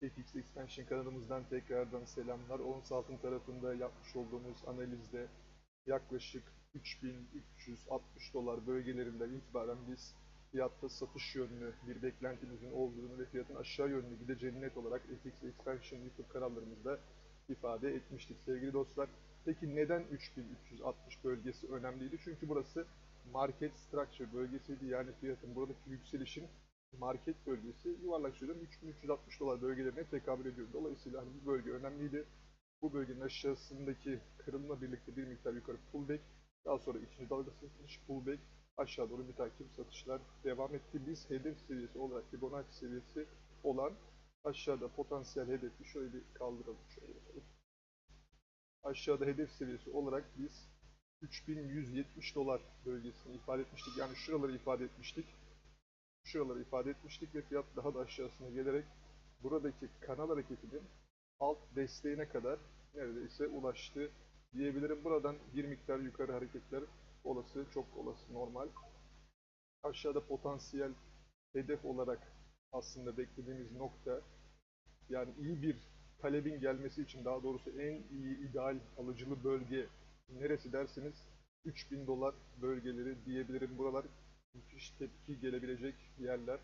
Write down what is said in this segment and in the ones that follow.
FX Expansion kanalımızdan tekrardan selamlar. Ons altın tarafında yapmış olduğumuz analizde yaklaşık 3360 dolar bölgelerinden itibaren biz fiyatta satış yönlü bir beklentimizin olduğunu ve fiyatın aşağı yönlü gideceğini net olarak FX Expansion YouTube kanallarımızda ifade etmiştik sevgili dostlar. Peki neden 3360 bölgesi önemliydi? Çünkü burası market structure bölgesiydi. Yani fiyatın buradaki yükselişin market bölgesi yuvarlak söylüyorum 3360 dolar bölgelerine tekabül ediyor. Dolayısıyla hani bu bölge önemliydi. Bu bölgenin aşağısındaki kırılma birlikte bir miktar yukarı pullback. Daha sonra ikinci dalga satış pullback. Aşağı doğru mütakip satışlar devam etti. Biz hedef seviyesi olarak Fibonacci seviyesi olan aşağıda potansiyel hedefi şöyle bir kaldıralım. Şöyle. Aşağıda hedef seviyesi olarak biz 3170 dolar bölgesini ifade etmiştik. Yani şuraları ifade etmiştik şuraları ifade etmiştik ve fiyat daha da aşağısına gelerek buradaki kanal hareketinin alt desteğine kadar neredeyse ulaştı diyebilirim. Buradan bir miktar yukarı hareketler olası, çok olası, normal. Aşağıda potansiyel hedef olarak aslında beklediğimiz nokta yani iyi bir talebin gelmesi için daha doğrusu en iyi ideal alıcılı bölge neresi derseniz 3000 dolar bölgeleri diyebilirim. Buralar müthiş tepki gelebilecek yerler.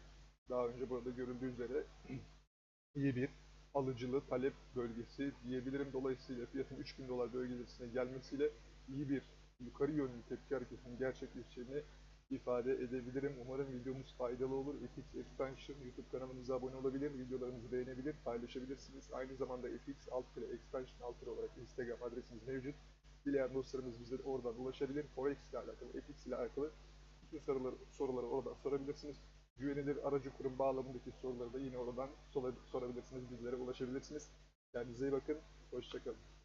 Daha önce burada görüldüğü üzere iyi bir alıcılı talep bölgesi diyebilirim. Dolayısıyla fiyatın 3000 dolar bölgesine gelmesiyle iyi bir yukarı yönlü tepki hareketinin gerçekleşeceğini ifade edebilirim. Umarım videomuz faydalı olur. FX Expansion YouTube kanalımıza abone olabilir, videolarımızı beğenebilir, paylaşabilirsiniz. Aynı zamanda FX alt Expansion alt olarak Instagram adresimiz mevcut. Dileyen dostlarımız bize oradan ulaşabilir. Forex ile alakalı, FX ile alakalı bütün soruları, soruları oradan sorabilirsiniz. Güvenilir aracı kurum bağlamındaki soruları da yine oradan sorabilirsiniz, bizlere ulaşabilirsiniz. Kendinize iyi bakın, hoşçakalın.